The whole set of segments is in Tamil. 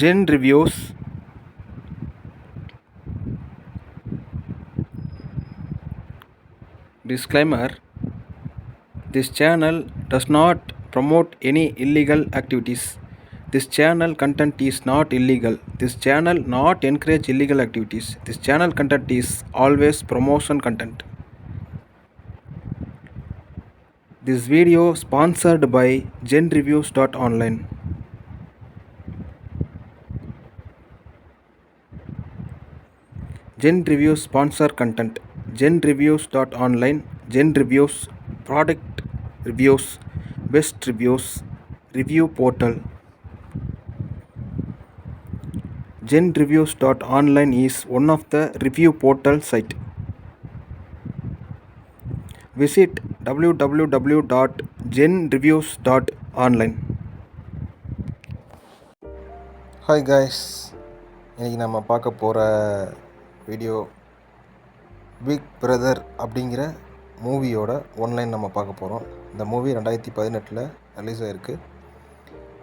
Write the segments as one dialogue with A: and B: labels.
A: Gen Reviews Disclaimer This channel does not promote any illegal activities. This channel content is not illegal. This channel not encourage illegal activities. This channel content is always promotion content. This video sponsored by genreviews.online. Gen reviews sponsor content gen reviews dot online gen reviews product reviews best reviews review portal gen reviews dot online is one of the review
B: portal site visit W W W dot gen reviews dot online
A: hi guys இன்றைக்கி நம்ம பார்க்க போகிற வீடியோ பிக் பிரதர் அப்படிங்கிற மூவியோட ஒன்லைன் நம்ம பார்க்க போகிறோம் இந்த மூவி ரெண்டாயிரத்தி பதினெட்டில் ரிலீஸ் ஆகிருக்கு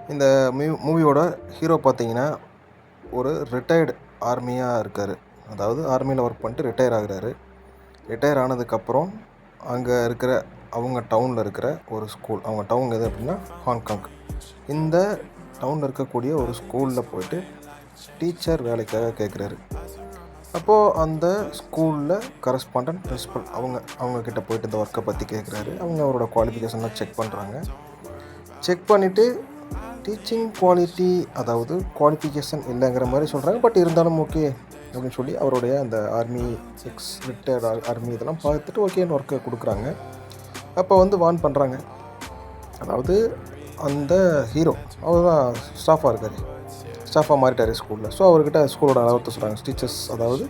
A: இந்த மூ மூவியோட ஹீரோ பார்த்தீங்கன்னா ஒரு ரிட்டையர்டு ஆர்மியாக இருக்கார். அதாவது ஆர்மியில் ஒர்க் பண்ணிட்டு ரிட்டையர் ஆகிறாரு. ரிட்டையர் ஆனதுக்கப்புறம் அங்கே இருக்கிற அவங்க டவுனில் இருக்கிற ஒரு ஸ்கூல் அவங்க டவுன் எது அப்படின்னா ஹாங்காங் இந்த டவுனில் இருக்கக்கூடிய ஒரு ஸ்கூலில் போயிட்டு டீச்சர் வேலைக்காக கேட்குறாரு அப்போது அந்த ஸ்கூலில் கரஸ்பாண்டன்ட் பிரின்ஸிபல் அவங்க அவங்கக்கிட்ட போயிட்டு இந்த ஒர்க்கை பற்றி கேட்குறாரு அவங்க அவரோட குவாலிஃபிகேஷன்லாம் செக் பண்ணுறாங்க செக் பண்ணிவிட்டு டீச்சிங் குவாலிட்டி அதாவது குவாலிஃபிகேஷன் இல்லைங்கிற மாதிரி சொல்கிறாங்க பட் இருந்தாலும் ஓகே அப்படின்னு சொல்லி அவருடைய அந்த ஆர்மி எக்ஸ் ரிட்டையர்ட் ஆர்மி இதெல்லாம் பார்த்துட்டு ஓகேன்னு ஒர்க்கை கொடுக்குறாங்க. அப்போ வந்து வார்ன் பண்ணுறாங்க அதாவது அந்த ஹீரோ அவர் தான் ஸ்டாஃபாக இருக்கார். ஸ்டாஃபாக மாறிட்டார் ஸ்கூலில். ஸோ அவர்கிட்ட ஸ்கூலோட அளவத்தை சொல்கிறாங்க டீச்சர்ஸ் அதாவது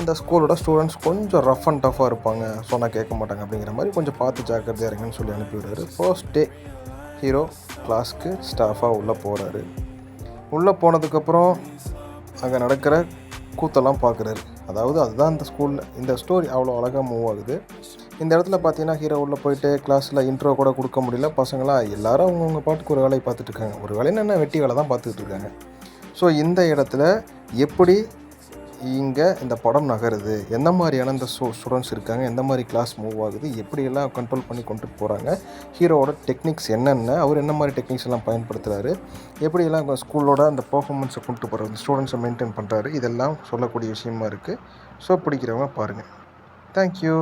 A: அந்த ஸ்கூலோட ஸ்டூடெண்ட்ஸ் கொஞ்சம் ரஃப் அண்ட் டஃப்பாக இருப்பாங்க. சொன்னால் கேட்க மாட்டாங்க அப்படிங்கிற மாதிரி கொஞ்சம் பார்த்து ஜாக்கிரதையாக இருங்கன்னு சொல்லி அனுப்பிவிடுறாரு ஃபர்ஸ்ட் டே ஹீரோ கிளாஸ்க்கு ஸ்டாஃபாக உள்ளே போகிறாரு உள்ளே போனதுக்கப்புறம் அங்கே நடக்கிற கூத்தெல்லாம் பார்க்குறாரு. அதாவது அதுதான் இந்த ஸ்கூலில் இந்த ஸ்டோரி அவ்வளோ அழகாக மூவ் ஆகுது. இந்த இடத்துல பார்த்தீங்கன்னா ஹீரோ உள்ளே போயிட்டு கிளாஸில் இன்ட்ரோ கூட கொடுக்க முடியல. பசங்களாம் எல்லாரும் அவங்கவுங்க பாட்டுக்கு ஒரு வேலையை பார்த்துட்டு இருக்காங்க. ஒரு வேலைன்னு என்ன வெட்டி வேலை தான் பார்த்துட்டு இருக்காங்க. ஸோ இந்த இடத்துல எப்படி இங்கே இந்த படம் நகருது? எந்த மாதிரியான இந்த ஸ்டூ ஸ்டூடெண்ட்ஸ் இருக்காங்க? எந்த மாதிரி கிளாஸ் மூவ் ஆகுது? எப்படியெல்லாம் கண்ட்ரோல் பண்ணி கொண்டு போகிறாங்க ஹீரோவோட டெக்னிக்ஸ் என்னென்ன? அவர் என்ன மாதிரி டெக்னிக்ஸ் எல்லாம் பயன்படுத்துகிறாரு எப்படியெல்லாம் ஸ்கூலோட அந்த பர்ஃபார்மன்ஸை கொண்டு போகிறாரு ஸ்டூடெண்ட்ஸை மெயின்டைன் பண்ணுறாரு இதெல்லாம் சொல்லக்கூடிய விஷயமா இருக்குது ஸோ பிடிக்கிறவங்க பாருங்கள் தேங்க்யூ